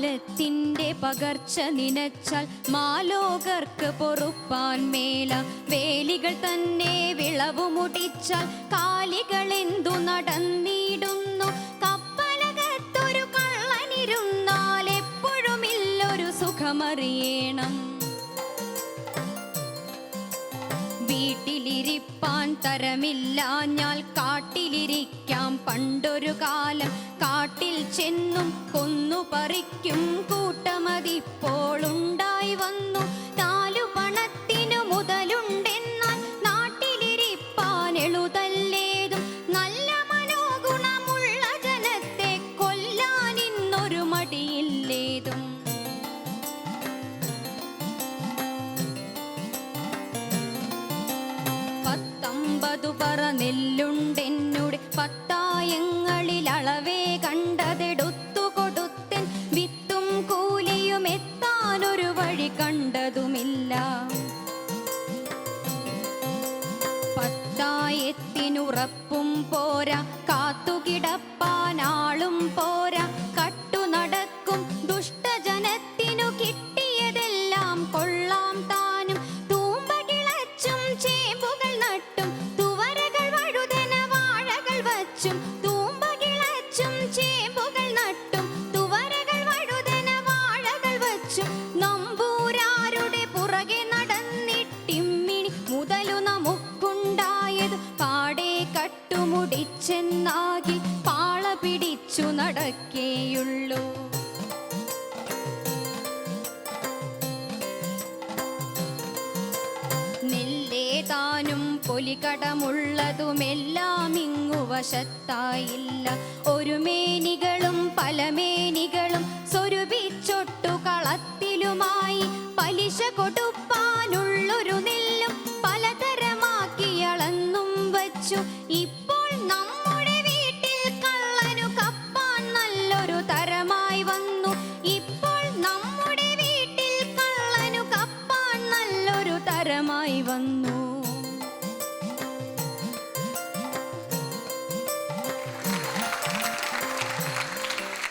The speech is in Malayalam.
കാലത്തിന്റെ പകർച്ച നിനച്ചാൽ മാലോകർക്ക് പൊറുപ്പാൻ മേല. വേലികൾ തന്നെ വിളവു മുടിച്ചാൽ കാലികൾ എന്തു നടന്നിടുന്നു. കപ്പലകത്തൊരു കള്ളനിരുന്നാൽ എപ്പോഴുമില്ലൊരു സുഖമറിയണം. വീട്ടിലിരിപ്പാൻ തരമില്ലാഞ്ഞാൽ കാട്ടിലിരിക്കാം. പണ്ടൊരു കാലം കാട്ടിൽ ചെന്നും കൊന്നു പറിക്കും. കൂട്ടമതിപ്പോൾ ഉണ്ടായി വന്നു. നാലു പണത്തിനു മുതലുണ്ടെന്നാൽ നാട്ടിലിരിപ്പാൻ എളുതല്ലേതും. നല്ല മനോഗുണമുള്ള ജനത്തെ കൊല്ലാൻ മടിയില്ലേതും. പത്തമ്പതു പറ നെല്ലുണ്ടെന്നുടെ പത്തായങ്ങളിൽ അളവേ കണ്ടതെടുത്തു കൊടുത്തൻ വിത്തും കൂലിയും എത്താനൊരു വഴി കണ്ടതുമില്ല. പത്തായത്തിനുറപ്പും പോരാ കാത്തുകിടപ്പാനാളും പോരാ കട്ടു നടക്കും നമ്പൂരാരുടെ പുറകെ നടന്നിട്ടിമ്മിണി പാള പിടിച്ചു നടക്കേയുള്ളൂ. പൊലികടമുള്ളതുമെല്ലാം ഇങ്ങു വശത്തായില്ല. ഒരു മേനികളും പലിശ കൊടുപ്പാനുള്ളൊരു നെല്ലും പലതരമാക്കി അളന്നും വച്ചു. ഇപ്പോൾ നമ്മുടെ വീട്ടിൽ കള്ളനു കപ്പാൻ നല്ലൊരു തരമായി വന്നു. ഇപ്പോൾ നമ്മുടെ വീട്ടിൽ കള്ളനു കപ്പാൻ നല്ലൊരു തരമായി വന്നു.